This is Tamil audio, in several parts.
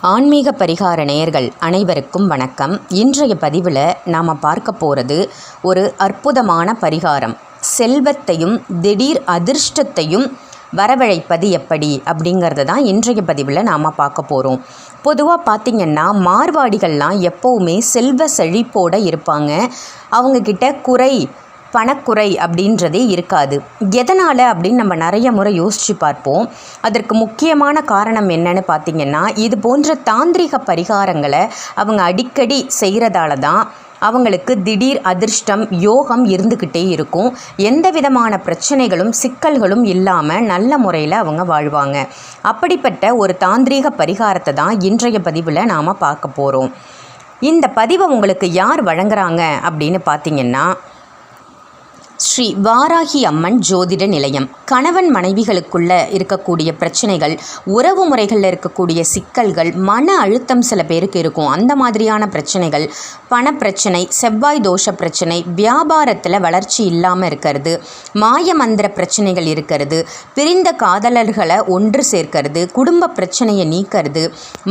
ஆன்மீக பரிகார நேயர்கள் அனைவருக்கும் வணக்கம். இன்றைய பதிவில் நாம் பார்க்க போகிறது ஒரு அற்புதமான பரிகாரம். செல்வத்தையும் திடீர் அதிர்ஷ்டத்தையும் வரவழைப்பது எப்படி? அப்படிங்கிறத தான் இன்றைய பதிவில் நாம் பார்க்க போகிறோம் பொதுவாக பார்த்திங்கன்னா மார்வாடிகள்லாம் எப்போவுமே செல்வ செழிப்போடு இருப்பாங்க. அவங்கக்கிட்ட குறை பணக்குறை அப்படின்றதே இருக்காது. எதனால் அப்படின்னு நம்ம நிறைய முறை யோசித்து பார்ப்போம். அதற்கு முக்கியமான காரணம் என்னன்னு பார்த்திங்கன்னா இது போன்ற தாந்திரிக பரிகாரங்களை அவங்க அடிக்கடி செய்கிறதால தான் அவங்களுக்கு திடீர் அதிர்ஷ்டம் யோகம் இருந்துக்கிட்டே இருக்கும். எந்த விதமான பிரச்சனைகளும் சிக்கல்களும் இல்லாமல் நல்ல முறையில் அவங்க வாழ்வாங்க. அப்படிப்பட்ட ஒரு தாந்திரீக பரிகாரத்தை தான் இன்றைய பதிவில் நாம் பார்க்க போகிறோம் இந்த பதிவை உங்களுக்கு யார் வழங்குறாங்க அப்படின்னு பார்த்தீங்கன்னா ஸ்ரீ வாராகி அம்மன் ஜோதிட நிலையம். கணவன் மனைவிகளுக்குள்ள இருக்கக்கூடிய பிரச்சனைகள் உறவு முறைகளில் இருக்கக்கூடிய சிக்கல்கள் மன அழுத்தம் சில பேருக்கு இருக்கும். அந்த மாதிரியான பிரச்சனைகள் பணப்பிரச்சனை செவ்வாய் தோஷ பிரச்சனை வியாபாரத்தில் வளர்ச்சி இல்லாமல் இருக்கிறது மாயமந்திர பிரச்சனைகள் இருக்கிறது பிரிந்த காதலர்களை ஒன்று சேர்க்கிறது குடும்ப பிரச்சனையை நீக்கிறது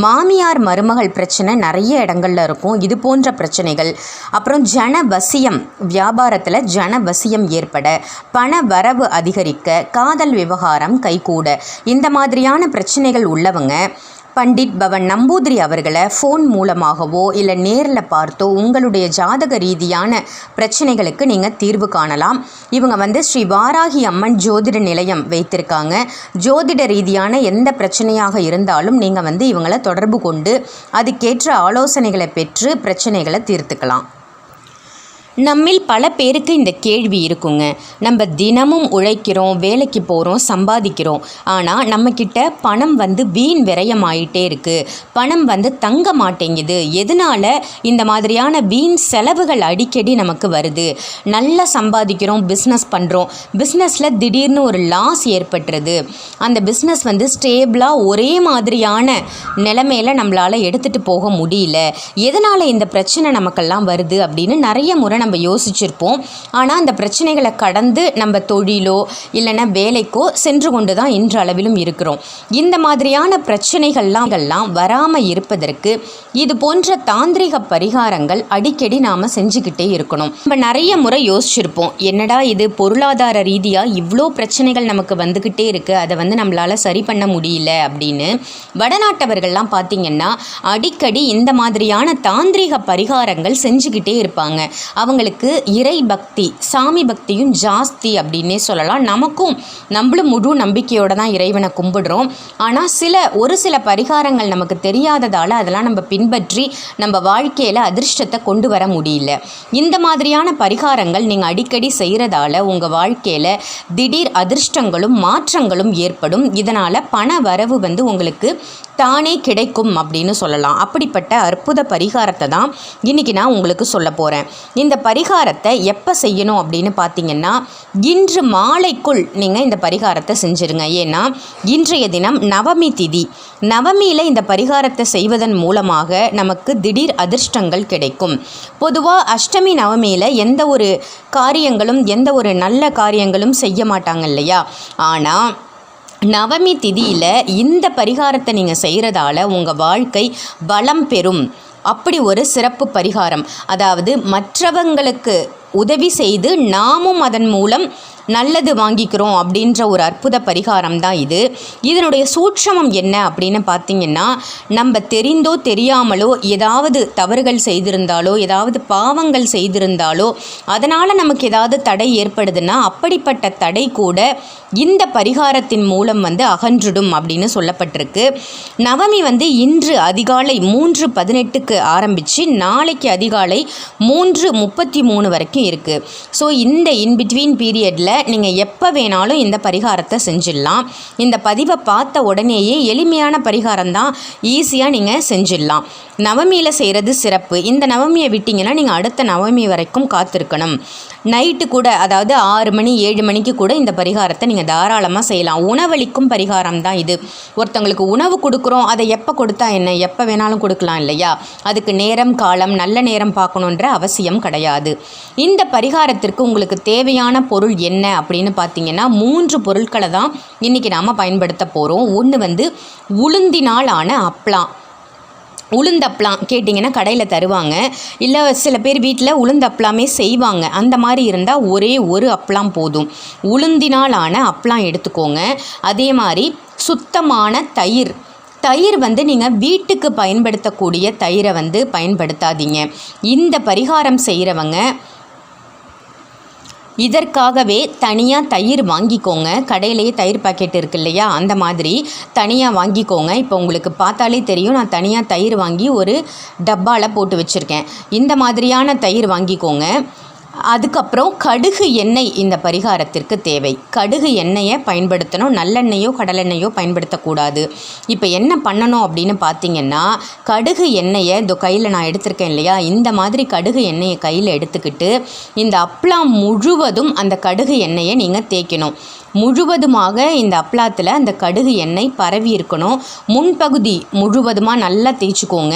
மாமியார் மருமகள் பிரச்சனை நிறைய இடங்கள்ல இருக்கும். இது போன்ற பிரச்சனைகள். அப்புறம் ஜன வசியம் வியாபாரத்தில் ஜன வசியம் ஏற்பட பண வரவு அதிகரிக்க காதல் விவகாரம் கைகூட. இந்த மாதிரியான பிரச்சனைகள் உள்ளவங்க பண்டிட் பவன் நம்பூதிரி அவர்களை ஃபோன் மூலமாகவோ இல்லை நேரில் பார்த்தோ உங்களுடைய ஜாதக ரீதியான பிரச்சனைகளுக்கு நீங்கள் தீர்வு காணலாம். இவங்க வந்து ஸ்ரீ வாராகி அம்மன் ஜோதிட நிலையம் வைத்திருக்காங்க. ஜோதிட ரீதியான எந்த பிரச்சனையாக இருந்தாலும் நீங்கள் வந்து இவங்களை தொடர்பு கொண்டு அதுக்கேற்ற ஆலோசனைகளை பெற்று பிரச்சனைகளை தீர்த்துக்கலாம். நம்மில் பல பேருக்கு இந்த கேள்வி இருக்குங்க. நம்ம தினமும் உழைக்கிறோம் வேலைக்கு போகிறோம் சம்பாதிக்கிறோம். ஆனால் நம்மக்கிட்ட பணம் வந்து வீண் விரயமாயிட்டே இருக்குது பணம் வந்து தங்க மாட்டேங்குது. எதனால் இந்த மாதிரியான வீண் செலவுகள் அடிக்கடி நமக்கு வருது? நல்லா சம்பாதிக்கிறோம் பிஸ்னஸ் பண்ணுறோம் பிஸ்னஸில் திடீர்னு ஒரு லாஸ் ஏற்பட்டுருது. அந்த பிஸ்னஸ் வந்து ஸ்டேபிளாக ஒரே மாதிரியான நிலைமையில நம்மளால் எடுத்துகிட்டு போக முடியல. எதனால் இந்த பிரச்சனை நமக்கெல்லாம் வருது அப்படின்னு நிறைய முறை நம்ம யோசிச்சிருப்போம். ஆனால் அந்த பிரச்சனைகளை கடந்து நம்ம தொழிலோ இல்லைன்னா வேலைக்கோ சென்று கொண்டு தான் இன்றளவிலும் இருக்கிறோம். இந்த மாதிரியான பிரச்சனைகள்லாம் எல்லாம் வராமல் இருப்பதற்கு இது போன்ற தாந்திரிக பரிகாரங்கள் அடிக்கடி நாம் செஞ்சுக்கிட்டே இருக்கணும். நம்ம நிறைய முறை யோசிச்சிருப்போம். என்னடா இது பொருளாதார ரீதியாக இவ்வளோ பிரச்சனைகள் நமக்கு வந்துக்கிட்டே இருக்குது அதை வந்து நம்மளால் சரி பண்ண முடியல அப்படின்னு வடநாட்டவர்கள்லாம் பார்த்திங்கன்னா அடிக்கடி இந்த மாதிரியான தாந்திரிக பரிகாரங்கள் செஞ்சுக்கிட்டே இருப்பாங்க. அவங்க அவங்களுக்கு இறை பக்தி சாமி பக்தியும் ஜாஸ்தி அப்படின்னே சொல்லலாம். நமக்கும் நம்மளும் முழு நம்பிக்கையோடு தான் இறைவனை கும்பிடுறோம். ஆனால் சில ஒரு சில பரிகாரங்கள் நமக்கு தெரியாததால் அதெல்லாம் நம்ம பின்பற்றி நம்ம வாழ்க்கையில் அதிர்ஷ்டத்தை கொண்டு வர முடியல. இந்த மாதிரியான பரிகாரங்கள் நீங்கள் அடிக்கடி செய்கிறதால உங்கள் வாழ்க்கையில் திடீர் அதிர்ஷ்டங்களும் மாற்றங்களும் ஏற்படும். இதனால் பண வரவு வந்து உங்களுக்கு தானே கிடைக்கும் அப்படின்னு சொல்லலாம். அப்படிப்பட்ட அற்புத பரிகாரத்தை தான் இன்றைக்கி நான் உங்களுக்கு சொல்ல போகிறேன் இந்த பரிகாரத்தை எப்போ செய்யணும் அப்படின்னு பார்த்தீங்கன்னா இன்று மாலைக்குள் நீங்கள் இந்த பரிகாரத்தை செஞ்சுருங்க. ஏன்னா இன்றைய தினம் நவமி திதி. நவமியில் இந்த பரிகாரத்தை செய்வதன் மூலமாக நமக்கு திடீர் அதிர்ஷ்டங்கள் கிடைக்கும். பொதுவாக அஷ்டமி நவமியில் எந்த ஒரு காரியங்களும் எந்த ஒரு நல்ல காரியங்களும் செய்ய மாட்டாங்க இல்லையா? ஆனால் நவமி திதியில் இந்த பரிகாரத்தை நீங்கள் செய்கிறதால உங்கள் வாழ்க்கை வளம் பெறும். அப்படி ஒரு சிறப்பு பரிகாரம். அதாவது மற்றவங்களுக்கு உதவி செய்து நாமும் அதன் மூலம் நல்லது வாங்கிக்கிறோம் அப்படின்ற ஒரு அற்புத பரிகாரம் தான் இது. இதனுடைய சூட்சமம் என்ன அப்படின்னு பார்த்தீங்கன்னா நம்ம தெரிந்தோ தெரியாமலோ ஏதாவது தவறுகள் செய்திருந்தாலோ ஏதாவது பாவங்கள் செய்திருந்தாலோ அதனால் நமக்கு ஏதாவது தடை ஏற்படுதுன்னா அப்படிப்பட்ட தடை கூட இந்த பரிகாரத்தின் மூலம் வந்து அகன்றுடும் அப்படின்னு சொல்லப்பட்டிருக்கு. நவமி வந்து இன்று அதிகாலை மூன்று பதினெட்டுக்கு ஆரம்பித்து நாளைக்கு அதிகாலை மூன்று முப்பத்தி மூணு வரைக்கும் இருக்குது ஸோ இந்த இன்பிட்வீன் பீரியடில் நீங்கள் எப்போ வேணாலும் இந்த பரிகாரத்தை செஞ்சிடலாம். இந்த பதிவை பார்த்த உடனேயே எளிமையான பரிகாரம் தான் ஈஸியாக நீங்கள் செஞ்சிடலாம். நவமியில் செய்கிறது சிறப்பு. இந்த நவமியை விட்டிங்கன்னா நீங்கள் அடுத்த நவமி வரைக்கும் காத்திருக்கணும். நைட்டு கூட அதாவது ஆறு மணி ஏழு மணிக்கு கூட இந்த பரிகாரத்தை நீங்கள் தாராளமாக செய்யலாம். உணவளிக்கும் பரிகாரம் தான் இது. ஒருத்தவங்களுக்கு உணவு கொடுக்குறோம். அதை எப்போ கொடுத்தா என்ன? எப்போ வேணாலும் கொடுக்கலாம் இல்லையா? அதுக்கு நேரம் காலம் நல்ல நேரம் பார்க்கணுன்ற அவசியம் கிடையாது. இந்த பரிகாரத்திற்கு உங்களுக்கு தேவையான பொருள் என்ன? அப்படின்னு பார்த்தீங்கன்னா மூன்று பொருட்களை தான் இன்றைக்கி நாம் பயன்படுத்த போகிறோம் ஒன்று வந்து உளுந்தினால் ஆன அப்பளம். உளுந்தப்பலாம் கேட்டிங்கன்னா கடையில் தருவாங்க. இல்லை சில பேர் வீட்டில் உளுந்தப்பலாமே செய்வாங்க. அந்த மாதிரி இருந்தால் ஒரே ஒரு அப்பளம் போதும். உளுந்தினால் ஆன அப்பளம் எடுத்துக்கோங்க. அதே மாதிரி சுத்தமான தயிர். தயிர் வந்து நீங்கள் வீட்டுக்கு பயன்படுத்தக்கூடிய தயிரை வந்து பயன்படுத்தாதீங்க. இந்த பரிகாரம் செய்கிறவங்க இதற்காகவே தனியாக தயிர் வாங்கிக்கோங்க. கடையிலேயே தயிர் பாக்கெட் இருக்கு இல்லையா? அந்த மாதிரி தனியாக வாங்கிக்கோங்க. இப்போ உங்களுக்கு பார்த்தாலே தெரியும். நான் தனியாக தயிர் வாங்கி ஒரு டப்பாவில் போட்டு வச்சுருக்கேன். இந்த மாதிரியான தயிர் வாங்கிக்கோங்க. அதுக்கப்புறம் கடுகு எண்ணெய் இந்த பரிகாரத்திற்கு தேவை. கடுகு எண்ணெயை பயன்படுத்தணும். நல்லெண்ணெயோ கடலெண்ணெயோ பயன்படுத்தக்கூடாது. இப்போ என்ன பண்ணணும் அப்படின்னு பார்த்தீங்கன்னா கடுகு எண்ணெயை இந்த கையில் நான் எடுத்திருக்கேன் இல்லையா? இந்த மாதிரி கடுகு எண்ணெயை கையில் எடுத்துக்கிட்டு இந்த அப்ளம் முழுவதும் அந்த கடுகு எண்ணெயை நீங்கள் தேய்க்கணும். முழுவதுமாக இந்த அப்ளாத்தில் அந்த கடுகு எண்ணெய் பரவி இருக்கணும். முன்பகுதி முழுவதுமாக நல்லா தேய்ச்சிக்கோங்க.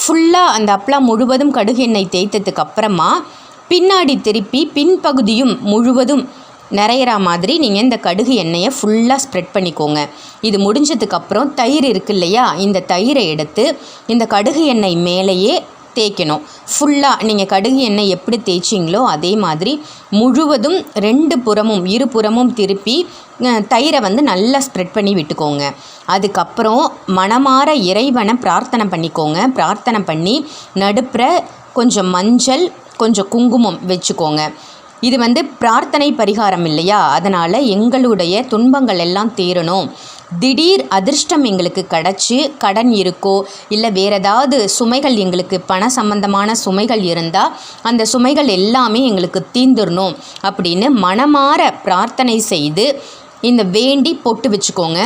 ஃபுல்லாக அந்த அப்ளா முழுவதும் கடுகு எண்ணெய் தேய்த்ததுக்கு அப்புறமா பின்னாடி திருப்பி பின்பகுதியும் முழுவதும் நிறையிற மாதிரி நீங்கள் இந்த கடுகு எண்ணெயை ஃபுல்லாக ஸ்ப்ரெட் பண்ணிக்கோங்க. இது முடிஞ்சதுக்கப்புறம் தயிர் இருக்கு இல்லையா? இந்த தயிரை எடுத்து இந்த கடுகு எண்ணெய் மேலேயே தேய்க்கணும். ஃபுல்லாக நீங்கள் கடுகு எண்ணெய் எப்படி தேய்ச்சிங்களோ அதே மாதிரி முழுவதும் ரெண்டு புறமும் இரு புறமும் திருப்பி தயிரை வந்து நல்லா ஸ்ப்ரெட் பண்ணி விட்டுக்கோங்க. அதுக்கப்புறம் மனமாற இறைவனை பிரார்த்தனை பண்ணிக்கோங்க. பிரார்த்தனை பண்ணி நடுப்புற கொஞ்சம் மஞ்சள் கொஞ்சம் குங்குமம் வச்சுக்கோங்க. இது வந்து பிரார்த்தனை பரிகாரம் இல்லையா? அதனால் எங்களுடைய துன்பங்கள் எல்லாம் தீரணும். திடீர் அதிர்ஷ்டம் எங்களுக்கு கிடச்சி கடன் இருக்கோ இல்லை வேறு ஏதாவது சுமைகள் எங்களுக்கு பண சம்பந்தமான சுமைகள் இருந்தால் அந்த சுமைகள் எல்லாமே எங்களுக்கு தீந்துடணும் அப்படின்னு மனமாற பிரார்த்தனை செய்து இந்த வேண்டி பொட்டு வச்சுக்கோங்க.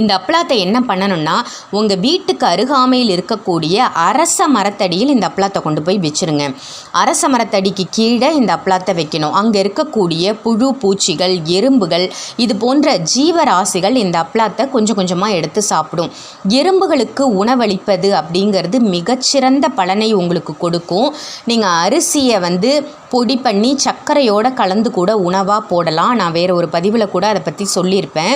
இந்த அப்பளத்தை என்ன பண்ணணும்னா உங்கள் வீட்டுக்கு அருகாமையில் இருக்கக்கூடிய அரச மரத்தடியில் இந்த அப்பளத்தை கொண்டு போய் வச்சிருங்க. அரச மரத்தடிக்கு கீழே இந்த அப்பளத்தை வைக்கணும். அங்கே இருக்கக்கூடிய புழு பூச்சிகள் எறும்புகள் இது போன்ற ஜீவராசிகள் இந்த அப்பளத்தை கொஞ்சம் கொஞ்சமாக எடுத்து சாப்பிடும். எறும்புகளுக்கு உணவளிப்பது அப்படிங்கிறது மிகச்சிறந்த பலனை உங்களுக்கு கொடுக்கும். நீங்கள் அரிசியை வந்து பொடி பண்ணி சர்க்கரையோடு கலந்து கூட உணவாக போடலாம். நான் வேறு ஒரு பதிவில் கூட அதை பற்றி சொல்லியிருப்பேன்.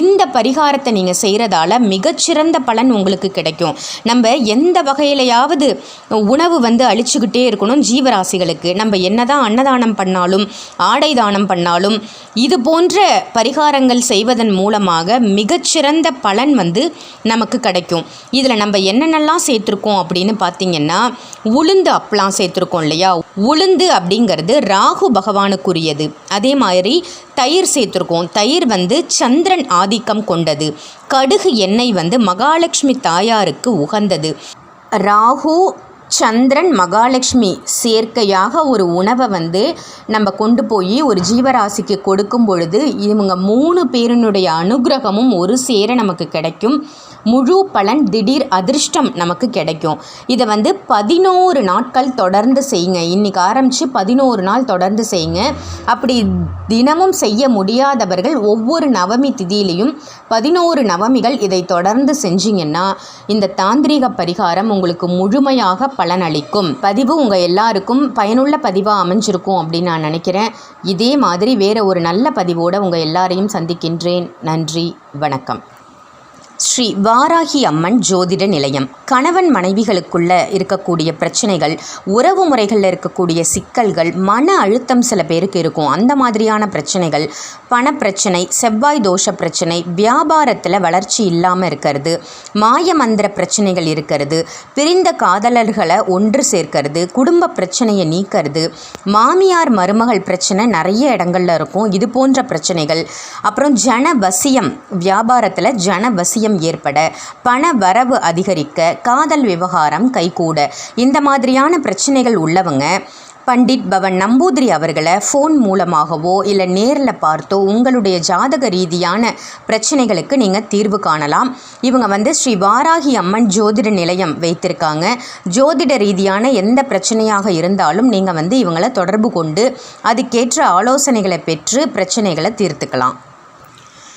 இந்த பரிகாரத்தை நீங்கள் செய்கிறதால மிகச்சிறந்த பலன் உங்களுக்கு கிடைக்கும். நம்ம எந்த வகையிலையாவது உணவு வந்து அழிச்சுக்கிட்டே இருக்கணும் ஜீவராசிகளுக்கு. நம்ம என்னதான் அன்னதானம் பண்ணாலும் ஆடை தானம் பண்ணாலும் இது போன்ற பரிகாரங்கள் செய்வதன் மூலமாக மிகச்சிறந்த பலன் வந்து நமக்கு கிடைக்கும். இதில் நம்ம என்னென்னலாம் சேர்த்துருக்கோம் அப்படின்னு பார்த்தீங்கன்னா உளுந்து அப்பெல்லாம் சேர்த்துருக்கோம் இல்லையா? உளுந்து அப்படிங்கிறது ராகு பகவானுக்குரியது. அதே மாதிரி தயிர் சேர்த்துருக்கோம். தயிர் வந்து சந்திரன் ஆதிக்கம் கொண்டது. கடுகு எண்ணெய் வந்து மகாலட்சுமி தாயாருக்கு உகந்தது. ராகு சந்திரன் மகாலட்சுமி சேர்க்கையாக ஒரு உணவை வந்து நம்ம கொண்டு போய் ஒரு ஜீவராசிக்கு கொடுக்கும் பொழுது இவங்க மூணு பேரினுடைய அனுகிரகமும் ஒரு சேர நமக்கு கிடைக்கும். முழு பலன் திடீர் அதிர்ஷ்டம் நமக்கு கிடைக்கும். இதை வந்து பதினோரு நாட்கள் தொடர்ந்து செய்யுங்க. இன்றைக்கி ஆரம்பித்து பதினோரு நாள் தொடர்ந்து செய்யுங்க. அப்படி தினமும் செய்ய முடியாதவர்கள் ஒவ்வொரு நவமி திதியிலையும் பதினோரு நவமிகள் இதை தொடர்ந்து செஞ்சிங்கன்னா இந்த தாந்திரிக பரிகாரம் உங்களுக்கு முழுமையாக பலனளிக்கும். பதிவு உங்கள் எல்லாருக்கும் பயனுள்ள பதிவாக அமைஞ்சிருக்கும் அப்படின்னு நான் நினைக்கிறேன். இதே மாதிரி வேறு ஒரு நல்ல பதிவோடு உங்கள் எல்லாரையும் சந்திக்கின்றேன். நன்றி வணக்கம். ஸ்ரீ வாராகி அம்மன் ஜோதிட நிலையம். கணவன் மனைவிகளுக்குள்ள இருக்கக்கூடிய பிரச்சனைகள் உறவு முறைகளில் இருக்கக்கூடிய சிக்கல்கள் மன அழுத்தம் சில பேருக்கு இருக்கும். அந்த மாதிரியான பிரச்சனைகள் பணப்பிரச்சனை செவ்வாய் தோஷ பிரச்சனை வியாபாரத்தில் வளர்ச்சி இல்லாமல் இருக்கிறது மாயமந்திர பிரச்சனைகள் இருக்கிறது பிரிந்த காதலர்களை ஒன்று சேர்க்கிறது குடும்ப பிரச்சனையை நீக்கிறது மாமியார் மருமகள் பிரச்சனை நிறைய இடங்கள்ல இருக்கும். இது போன்ற பிரச்சனைகள். அப்புறம் ஜன வசியம் வியாபாரத்தில் ஜன வசியம் ஏற்பட பண வரவு அதிகரிக்க காதல் விவகாரம் கைகூட. இந்த மாதிரியான பிரச்சனைகள் உள்ளவங்க பண்டிட் பவன் நம்பூதிரி அவர்களை ஃபோன் மூலமாகவோ இல்லை நேரில் பார்த்தோ உங்களுடைய ஜாதக ரீதியான பிரச்சனைகளுக்கு நீங்கள் தீர்வு காணலாம். இவங்க வந்து ஸ்ரீ வாராகி அம்மன் ஜோதிட நிலையம் வைத்திருக்காங்க. ஜோதிட ரீதியான எந்த பிரச்சனையாக இருந்தாலும் நீங்கள் வந்து இவங்களை தொடர்பு கொண்டு அதுக்கேற்ற ஆலோசனைகளை பெற்று பிரச்சனைகளை தீர்த்துக்கலாம்.